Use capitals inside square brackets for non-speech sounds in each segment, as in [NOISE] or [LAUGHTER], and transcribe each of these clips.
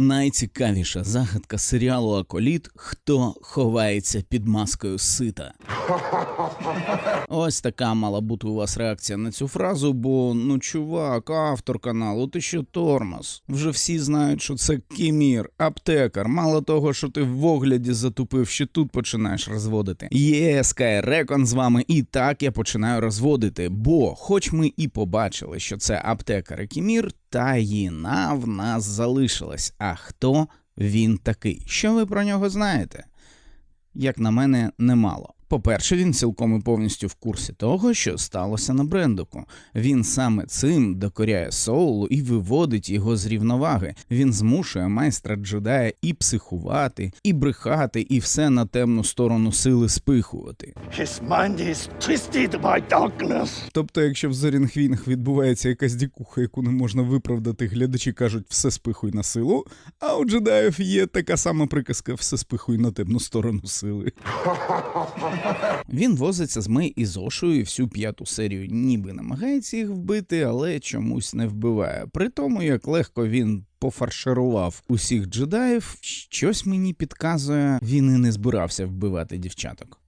Найцікавіша загадка серіалу Аколіт Хто ховається під маскою сита. Ось така мала бути у вас реакція на цю фразу, бо ну чувак, автор каналу, ти що тормоз. Вже всі знають, що це кімір, аптекар. Мало того, що ти в огляді затупив, ще тут починаєш розводити. Є Скайрекон з вами, і так я починаю розводити. Бо, хоч ми і побачили, що це аптекар і кімір, таїна в нас залишилась. А хто він такий? Що ви про нього знаєте? Як на мене, немало. По-перше, він цілком і повністю в курсі того, що сталося на брендуку. Він саме цим докоряє Соулу і виводить його з рівноваги. Він змушує майстра джедая і психувати, і брехати, і все на темну сторону сили спихувати. His mind is twisted by darkness. Тобто, якщо в зоряних війнах відбувається якась дікуха, яку не можна виправдати, глядачі кажуть все спихуй на силу, а у джедаїв є така сама приказка все спихуй на темну сторону сили. [LAUGHS] Він возиться з Мей і Зошою всю п'яту серію, ніби намагається їх вбити, але чомусь не вбиває. При тому, як легко він пофарширував усіх джедаїв, щось мені підказує, він і не збирався вбивати дівчаток.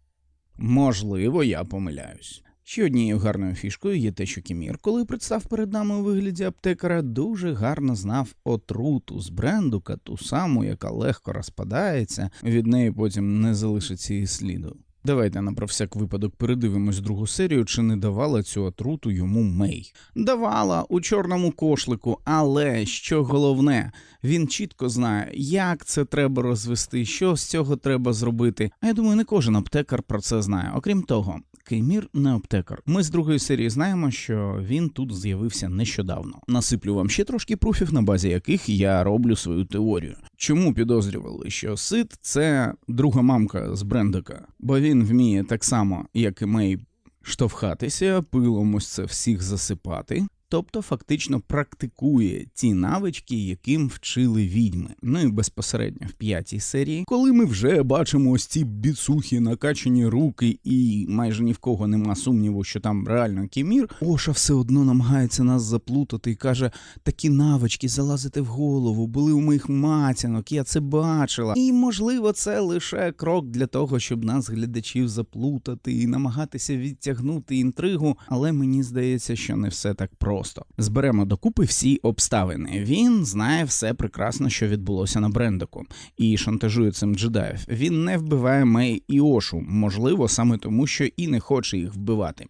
Можливо, я помиляюсь. Ще однією гарною фішкою є те, що Кімір, коли представ перед нами у вигляді аптекара, дуже гарно знав отруту з брендука, ту саму, яка легко розпадається, від неї потім не залишиться і сліду. Давайте на про всяк випадок передивимось другу серію, чи не давала цю отруту йому Мей. Давала у чорному кошлику, але що головне, він чітко знає, як це треба розвести, що з цього треба зробити. А я думаю, не кожен аптекар про це знає. Окрім того, Кеймір не аптекар. Ми з другої серії знаємо, що він тут з'явився нещодавно. Насиплю вам ще трошки пруфів, на базі яких я роблю свою теорію. Чому підозрювали, що Сид це друга мамка з Брендика, бо він вміє так само, як і Мей, штовхатися, пилом ось це всіх засипати. Тобто фактично практикує ті навички, яким вчили відьми. Ну і безпосередньо в п'ятій серії, коли ми вже бачимо ось ці біцухи, накачані руки, і майже ні в кого нема сумніву, що там реально кімір, Оша все одно намагається нас заплутати і каже: такі навички залазити в голову, були у моїх матінок, я це бачила. І можливо, це лише крок для того, щоб нас глядачів заплутати і намагатися відтягнути інтригу, але мені здається, що не все так просто. Зберемо докупи всі обставини. Він знає все прекрасно, що відбулося на брендику, і шантажує цим джедаїв. Він не вбиває Мей і Ошу, можливо, саме тому, що і не хоче їх вбивати.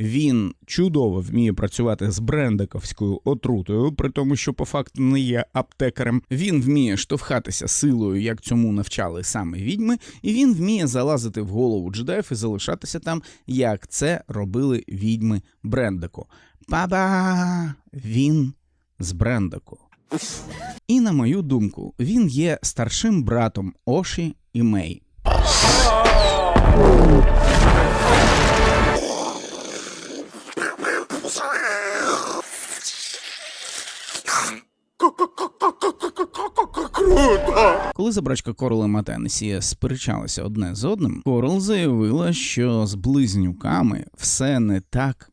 Він чудово вміє працювати з брендиковською отрутою, при тому, що по факту не є аптекарем. Він вміє штовхатися силою, як цьому навчали саме відьми, і він вміє залазити в голову джедаїв і залишатися там, як це робили відьми брендику. Па-ба! Він з брендаку. І на мою думку, він є старшим братом Оші і Мей. Коли забрачка Корл і Матенсія сперечалися одне з одним, Корл заявила, що з близнюками все не так,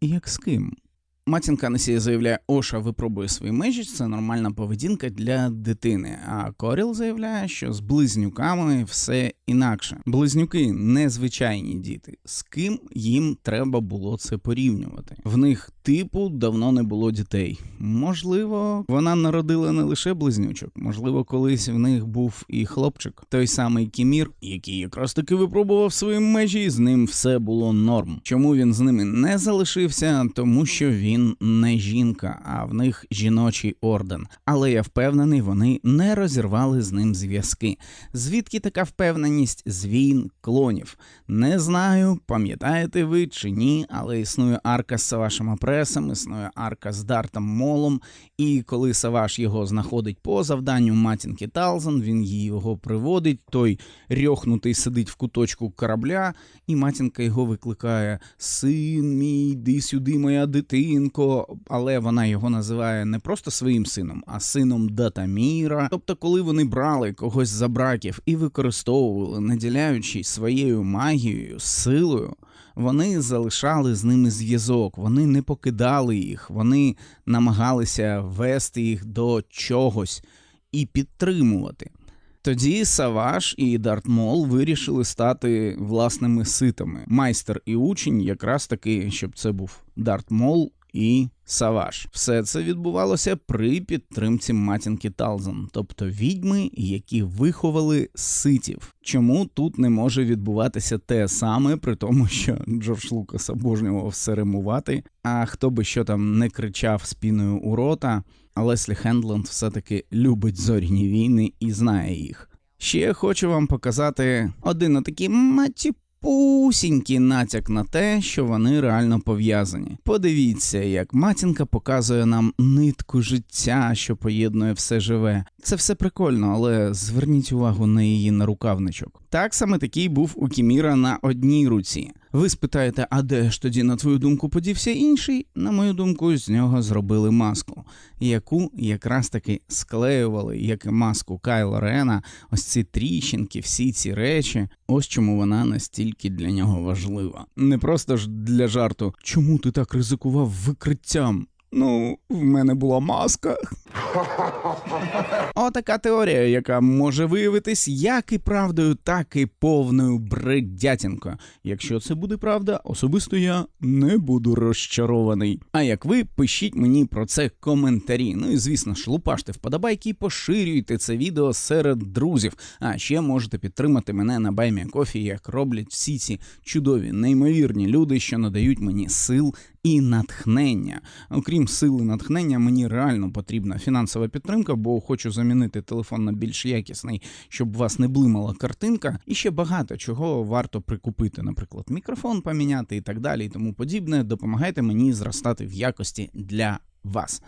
як з ким. Матінка Несія заявляє, Оша випробує свої межі, це нормальна поведінка для дитини. А Коріл заявляє, що з близнюками все інакше. Близнюки незвичайні діти. З ким їм треба було це порівнювати? В них типу давно не було дітей. Можливо, вона народила не лише близнючок, можливо, колись в них був і хлопчик, той самий Кімір, який якраз таки випробував свої межі, і з ним все було норм. Чому він з ними не залишився? Тому що він не жінка, а в них жіночий орден. Але я впевнений, вони не розірвали з ним зв'язки. Звідки така впевненість з війн клонів? Не знаю, пам'ятаєте ви чи ні, але існує арка з Савашем Апресом, існує арка з Дартом Молом. І коли Саваш його знаходить по завданню матінки Талзан, він її його приводить. Той рьохнутий сидить в куточку корабля, і матінка його викликає: Син мій, йди сюди, моя дитинко. Але вона його називає не просто своїм сином, а сином Датаміра. Тобто, коли вони брали когось за браків і використовували, наділяючи своєю магією, силою. Вони залишали з ними зв'язок, вони не покидали їх, вони намагалися вести їх до чогось. і підтримувати. Тоді Саваш і Дарт Мол вирішили стати власними ситами. Майстер і учень, якраз таки, щоб це був Дарт Мол і Саваш. Все це відбувалося при підтримці матінки Талзан, тобто відьми, які виховали ситів. Чому тут не може відбуватися те саме, при тому, що Джордж Лукас обожнював все римувати, а хто би що там не кричав спіною у рота, Леслі Хендленд все-таки любить зоряні війни і знає їх. Ще хочу вам показати один отакий матіпусінький натяк на те, що вони реально пов'язані. Подивіться, як матінка показує нам нитку життя, що поєднує все живе. Це все прикольно, але зверніть увагу на її нарукавничок. Так саме такий був у Кіміра на одній руці. Ви спитаєте, а де ж тоді, на твою думку, подівся інший? На мою думку, з нього зробили маску, яку якраз таки склеювали, як і маску Кайла Рена, ось ці тріщинки, всі ці речі. Ось чому вона настільки для нього важлива. Не просто ж для жарту, чому ти так ризикував викриттям? Ну, в мене була маска. Отака теорія, яка може виявитись як і правдою, так і повною бредятінкою. Якщо це буде правда, особисто я не буду розчарований. А як ви, пишіть мені про це коментарі. Ну і звісно ж, лупаште вподобайки і поширюйте це відео серед друзів. А ще можете підтримати мене на Баймі Кофі, як роблять всі ці чудові, неймовірні люди, що надають мені сил і натхнення. Окрім сили натхнення, мені реально потрібна фінансова підтримка, бо хочу замінити телефон на більш якісний, щоб вас не блимала картинка, і ще багато чого варто прикупити, наприклад, мікрофон поміняти і так далі, і тому подібне. Допомагайте мені зростати в якості для вас.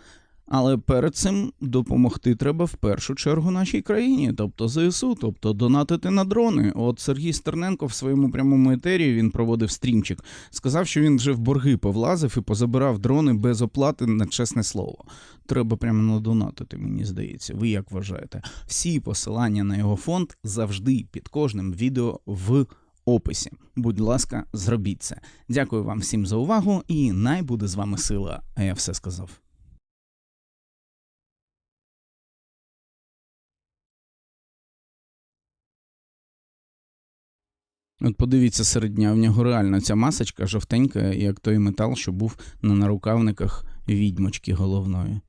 Але перед цим допомогти треба в першу чергу нашій країні, тобто ЗСУ, тобто донатити на дрони. От Сергій Стерненко в своєму прямому етері він проводив стрімчик. Сказав, що він вже в борги повлазив і позабирав дрони без оплати на чесне слово. Треба прямо надонатити, мені здається. Ви як вважаєте? Всі посилання на його фонд завжди під кожним відео в описі. Будь ласка, зробіть це. Дякую вам всім за увагу, і най буде з вами сила. А я все сказав. От подивіться серед дня, в нього реально ця масочка жовтенька, як той метал, що був на нарукавниках відьмочки головної.